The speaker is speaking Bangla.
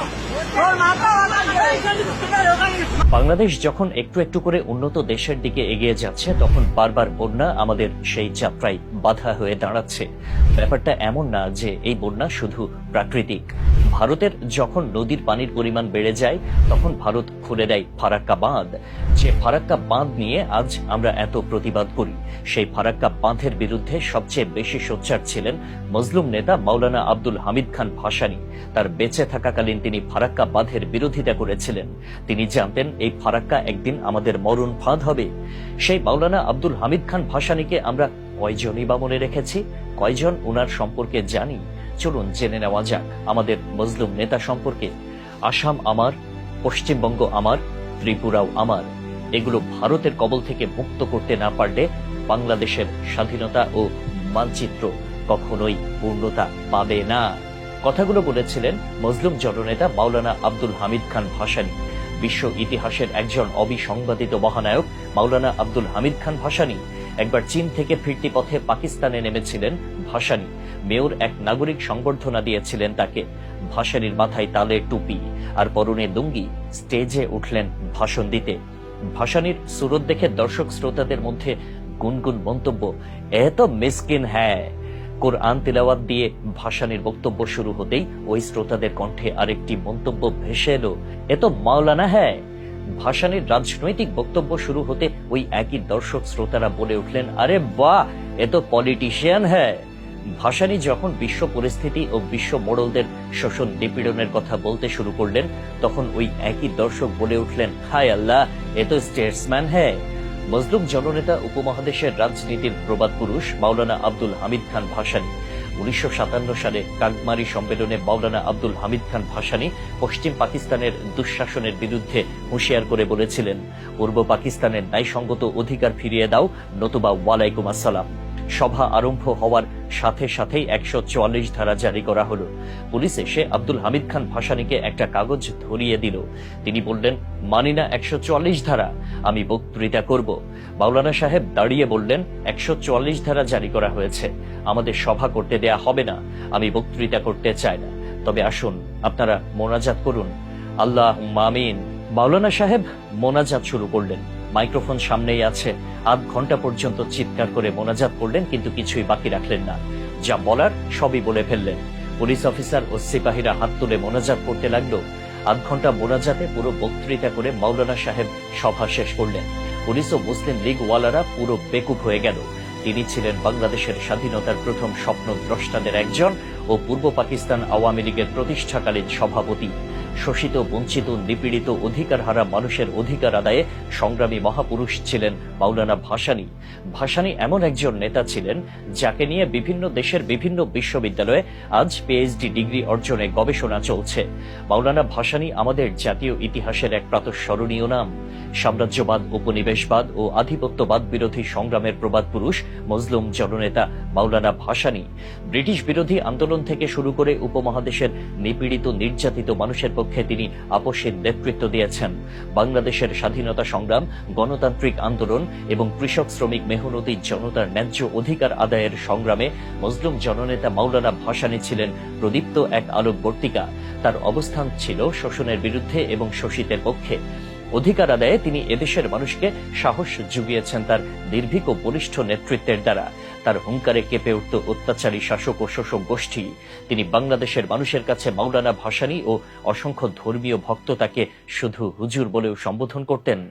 我拿到了。বাংলাদেশ যখন একটু একটু করে উন্নত দেশের দিকে এগিয়ে যাচ্ছে, তখন বারবার বন্যা আমাদের সেই যাত্রায় বাধা হয়ে দাঁড়াচ্ছে। ব্যাপারটা এমন না যে এই বন্যা শুধু প্রাকৃতিক। ভারতের যখন নদীর পানির পরিমাণ বেড়ে যায়, তখন ভারত খুলে দেয় ফারাক্কা বাঁধ। যে ফারাক্কা বাঁধ নিয়ে আজ আমরা এত প্রতিবাদ করি, সেই ফারাক্কা বাঁধের বিরুদ্ধে সবচেয়ে বেশি সোচ্চার ছিলেন মজলুম নেতা মাওলানা আব্দুল হামিদ খান ভাসানি। তার বেঁচে থাকাকালীন তিনি ফারাক্কা বাঁধের বিরোধিতা করেছিলেন। তিনি জানতেন, এই ফারাক্কা একদিন আমাদের মরণ ফাঁদ হবে। সেই মাওলানা আব্দুল হামিদ খান ভাসানীকে আমরা কয়জনই বা মনে রেখেছি? কয়জন ওনার সম্পর্কে জানি? চলুন জেনে নেওয়া যাক আমাদের মজলুম নেতা সম্পর্কে। আসাম আমার, পশ্চিমবঙ্গ আমার, ত্রিপুরাও আমার। এগুলো ভারতের কবল থেকে মুক্ত করতে না পারলে বাংলাদেশের স্বাধীনতা ও মানচিত্র কখনোই পূর্ণতা পাবে না। কথাগুলো বলেছিলেন মজলুম জননেতা মাওলানা আব্দুল হামিদ খান ভাসানী। বিশ্ব ইতিহাসের একজন অবিসংবাদিত মহানায়ক মাওলানা আব্দুল হামিদ খান ভাসানী। একবার চীন থেকে ফিরতি পথে পাকিস্তানে নেমেছিলেন ভাসানী। মেয়র এক নাগরিক সংবর্ধনা দিয়েছিলেন তাকে। ভাসানীর মাথায় তালে টুপি আর পরনে লুঙ্গি স্টেজে উঠলেন ভাষণ দিতে। ভাসানীর সুরত দেখে দর্শক শ্রোতাদের মধ্যে গুনগুন মন্তব্য এত মিসকিন হ্যাঁ কোরআন তেলাওয়াত দিয়ে ভাসানীর বক্তব্য শুরু হতেই ওই শ্রোতাদের কণ্ঠে আরেকটি মন্তব্য ভেসে এলো। এ তো মাওলানা হ্যাঁ। ভাসানীর রাজনৈতিক বক্তব্য শুরু হতে ওই একই দর্শক শ্রোতারা বলে উঠলেন, আরে বাহ, এ তো পলিটিশিয়ান হ্যাঁ। ভাসানী যখন বিশ্ব পরিস্থিতি ও বিশ্ব মোড়লদের শোষণ নিপীড়নের কথা বলতে শুরু করলেন, তখন ওই একই দর্শক বলে উঠলেন, হায় আল্লাহ, এ তো স্টেটসম্যান হ্যাঁ। মজলুম জননেতা উপমহাদেশের রাজনীতির প্রবাদ পুরুষ মাওলানা আব্দুল হামিদ খান ভাসানী। উনিশশো সাতান্ন সালে কাকমারি সম্মেলনে মাওলানা আব্দুল হামিদ খান ভাসানী পশ্চিম পাকিস্তানের দুঃশাসনের বিরুদ্ধে হুঁশিয়ার করে বলেছিলেন, পূর্ব পাকিস্তানের ন্যায়সঙ্গত অধিকার ফিরিয়ে দাও, নতুবা ওয়ালাইকুম আসসালাম। সভা আরম্ভ হওয়ার সাথে সাথেই একশো চুয়াল্লিশ ধারা জারি করা হলো। পুলিশ এসে আব্দুল হামিদ খান ভাসানীকে একটা কাগজ ধরিয়ে দিল। তিনি বললেন, মানি না একশো চুয়াল্লিশ ধারা, আমি বক্তৃতা করব। মাওলানা সাহেব দাঁড়িয়ে বললেন, একশো চুয়াল্লিশ ধারা জারি করা হয়েছে। আমাদের সভা করতে দেয়া হবে না, আমি বক্তৃতা করতে চাই না। তবে আসুন, আপনারা মোনাজাত করুন। আল্লাহ মামিন মাওলানা সাহেব মোনাজাত শুরু করলেন। মাইক্রোফোন সামনেই আছে। আধ ঘণ্টা পর্যন্ত চিৎকার করে মোনাজাত করলেন, কিন্তু কিছুই বাকি রাখলেন না। যা বলার সবই বলে ফেললেন। পুলিশ অফিসার ও সিপাহীরা হাত তুলে মোনাজাত করতে লাগল। আধ ঘণ্টা মোনাজাতে পুরো বক্তৃতা করে মাওলানা সাহেব সভা শেষ করলেন। পুলিশ ও মুসলিম লীগ ওয়ালারা পুরো বেকুব হয়ে গেল। তিনি ছিলেন বাংলাদেশের স্বাধীনতার প্রথম স্বপ্ন দ্রষ্টাদের একজন ও পূর্ব পাকিস্তান আওয়ামী লীগের প্রতিষ্ঠাকালীন সভাপতি। শোষিত, বঞ্চিত, নিপীড়িত অধিকার হারা মানুষের অধিকার আদায়ে সংগ্রামী মহাপুরুষ ছিলেন মাওলানা ভাসানী। ভাসানী এমন একজন নেতা ছিলেন যাকে নিয়ে বিভিন্ন দেশের বিভিন্ন বিশ্ববিদ্যালয়ে আজ পিএইচডি ডিগ্রি অর্জনে গবেষণা চলছে। মাওলানা ভাসানি আমাদের জাতীয় ইতিহাসের এক প্রাতঃস্মরণীয় নাম। সাম্রাজ্যবাদ, উপনিবেশবাদ ও আধিপত্যবাদ বিরোধী সংগ্রামের প্রবাদ পুরুষ মজলুম জননেতা মাওলানা ভাসানী। ব্রিটিশ বিরোধী আন্দোলন থেকে শুরু করে উপমহাদেশের নিপীড়িত, নির্যাতিত মানুষের পক্ষে তিনি আপসের নেতৃত্ব দিয়েছেন। বাংলাদেশের স্বাধীনতা সংগ্রাম, গণতান্ত্রিক আন্দোলন এবং কৃষক শ্রমিক মেহনতি জনতার ন্যায্য অধিকার আদায়ের সংগ্রামে মজলুম জননেতা মাওলানা ভাসানী ছিলেন প্রদীপ্ত এক আলোকবর্তিকা। তার অবস্থান ছিল শোষণের বিরুদ্ধে এবং শোষিতের পক্ষে। অধিকার আদায়ে তিনি এদেশের মানুষকে সাহস জুগিয়েছেন তার নির্ভীক ও বলিষ্ঠ নেতৃত্বের দ্বারা। তার হুঙ্কারে কেঁপে উঠত অত্যাচারী শাসক ও শোষক গোষ্ঠী। তিনি বাংলাদেশের মানুষের কাছে মাওলানা ভাসানী ও অসংখ্য ধর্মীয় ভক্ত তাকে শুধু হুজুর বলেও সম্বোধন করতেন।